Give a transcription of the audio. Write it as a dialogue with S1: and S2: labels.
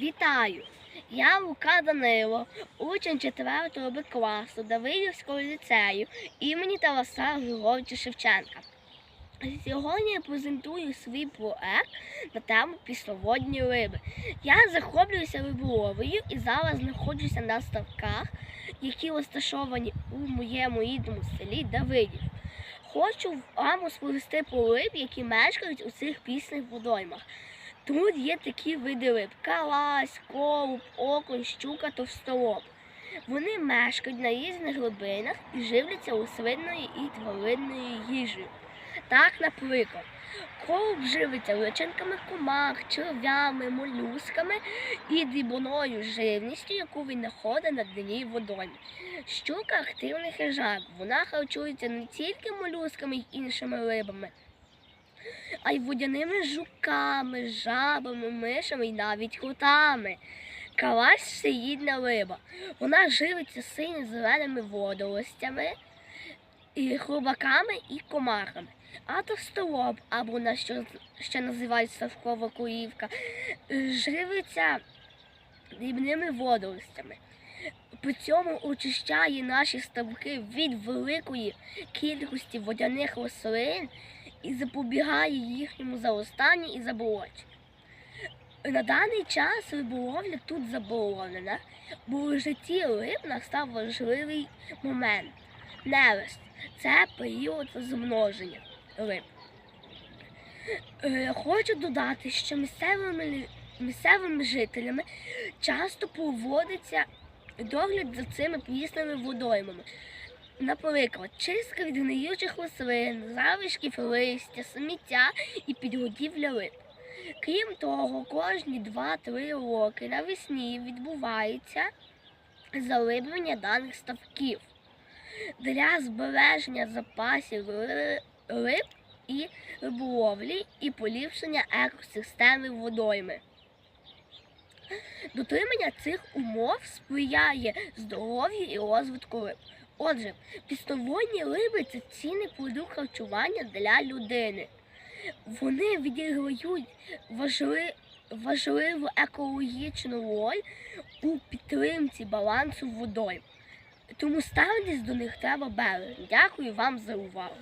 S1: Вітаю! Я Лука Данило, учень 4 Б класу Давидівського ліцею імені Тараса Григоровича Шевченка. Сьогодні я презентую свій проект на тему післоводні риби. Я захоплююся риболовлею і зараз знаходжуся на ставках, які розташовані у моєму рідному селі Давидів. Хочу вам розповісти про риб, які мешкають у цих пісних водоймах. Тут є такі види риб: калась, колуб, окунь, щука, товстолоб. Вони мешкають на різних глибинах і живляться рослинною і тваринною їжею. Так, наприклад, колуб живиться личинками комах, черв'ями, молюсками і дрібною живністю, яку він знаходить на дні водойми. Щука активний хижак. Вона харчується не тільки молюсками й іншими рибами, а й водяними жуками, жабами, мишами і навіть крутами. Калась всеїдна риба. Вона живиться синьо-зеленими водоростями, і хробаками і комахами. А товстолоб, або на що ще називають ставкова курівка, живиться дрібними водоростями. При цьому очищає наші ставки від великої кількості водяних рослин і запобігає їхньому заростанню і заболоченню. На даний час риболовля тут заборонена, бо в житті риб настав важливий момент нерест. Це період розмноження риб. Е, Хочу додати, що місцевими, місцевими жителями часто проводиться догляд за цими пісними водоймами. Наприклад, чистка від гниючих рослин, залишків листя, сміття і підгодівля риб. Крім того, кожні 2-3 роки навесні відбувається залиблення даних ставків для збереження запасів риб і риболовлі і поліпшення екосистеми водойми. Дотримання цих умов сприяє здоров'ю і розвитку риб. Отже, пістоводні риби це цінний продукт харчування для людини. Вони відіграють важли- важливу екологічну роль у підтримці балансу водою. Тому ставитись до них треба бережно. Дякую вам за увагу.